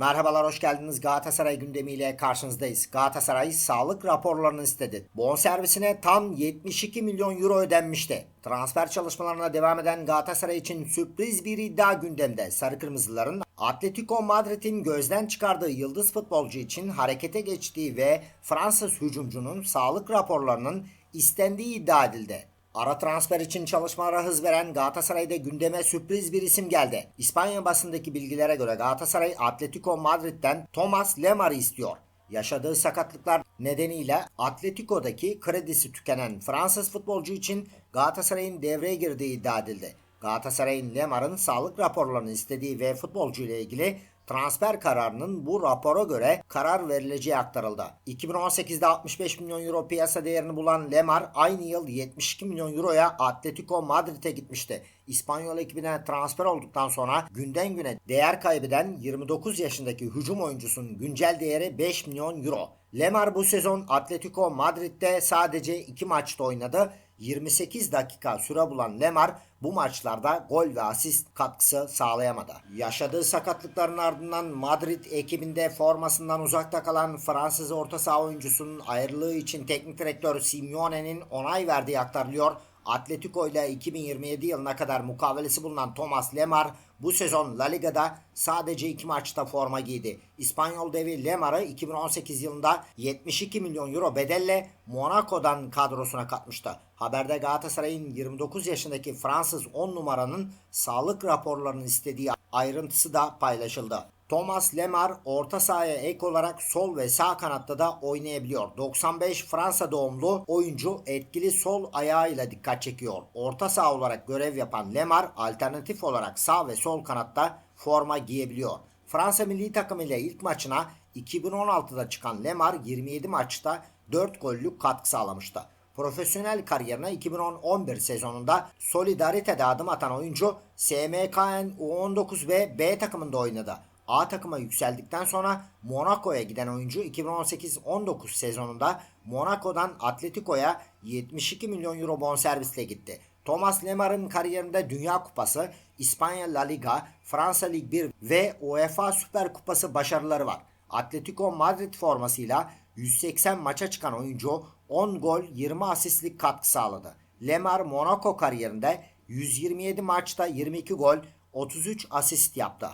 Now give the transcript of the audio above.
Merhabalar hoş geldiniz Galatasaray gündemiyle karşınızdayız. Galatasaray sağlık raporlarını istedi. Bonservisine tam 72 milyon euro ödenmişti. Transfer çalışmalarına devam eden Galatasaray için sürpriz bir iddia gündemde. Sarı Kırmızıların Atletico Madrid'in gözden çıkardığı yıldız futbolcu için harekete geçtiği ve Fransız hücumcunun sağlık raporlarının istendiği iddia edildi. Ara transfer için çalışmalara hız veren Galatasaray'da gündeme sürpriz bir isim geldi. İspanya basındaki bilgilere göre Galatasaray Atletico Madrid'den Thomas Lemar'ı istiyor. Yaşadığı sakatlıklar nedeniyle Atletico'daki kredisi tükenen Fransız futbolcu için Galatasaray'ın devreye girdiği iddia edildi. Galatasaray'ın Lemar'ın sağlık raporlarını istediği ve futbolcu ile ilgili transfer kararının bu rapora göre karar verileceği aktarıldı. 2018'de 65 milyon euro piyasa değerini bulan Lemar aynı yıl 72 milyon euroya Atletico Madrid'e gitmişti. İspanyol ekibine transfer olduktan sonra günden güne değer kaybeden 29 yaşındaki hücum oyuncusunun güncel değeri 5 milyon euro. Lemar bu sezon Atletico Madrid'de sadece 2 maçta oynadı. 28 dakika süre bulan Lemar bu maçlarda gol ve asist katkısı sağlayamadı. Yaşadığı sakatlıkların ardından Madrid ekibinde formasından uzakta kalan Fransız orta saha oyuncusunun ayrılığı için teknik direktör Simeone'nin onay verdiği aktarılıyor. Atletico ile 2027 yılına kadar mukavelesi bulunan Thomas Lemar bu sezon La Liga'da sadece iki maçta forma giydi. İspanyol devi Lemar'ı 2018 yılında 72 milyon euro bedelle Monaco'dan kadrosuna katmıştı. Haberde Galatasaray'ın 29 yaşındaki Fransız 10 numaranın sağlık raporlarını istediği ayrıntısı da paylaşıldı. Thomas Lemar orta sahaya ek olarak sol ve sağ kanatta da oynayabiliyor. 95 Fransa doğumlu oyuncu etkili sol ayağıyla dikkat çekiyor. Orta saha olarak görev yapan Lemar alternatif olarak sağ ve sol kanatta forma giyebiliyor. Fransa milli takımı ile ilk maçına 2016'da çıkan Lemar 27 maçta 4 gollük katkı sağlamıştı. Profesyonel kariyerine 2010-11 sezonunda Solidarite'de adım atan oyuncu SMKN U19 ve B takımında oynadı. A takıma yükseldikten sonra Monaco'ya giden oyuncu 2018-19 sezonunda Monaco'dan Atletico'ya 72 milyon euro bonservisle gitti. Thomas Lemar'ın kariyerinde Dünya Kupası, İspanya La Liga, Fransa Lig 1 ve UEFA Süper Kupası başarıları var. Atletico Madrid formasıyla 180 maça çıkan oyuncu 10 gol 20 asistlik katkı sağladı. Lemar Monaco kariyerinde 127 maçta 22 gol 33 asist yaptı.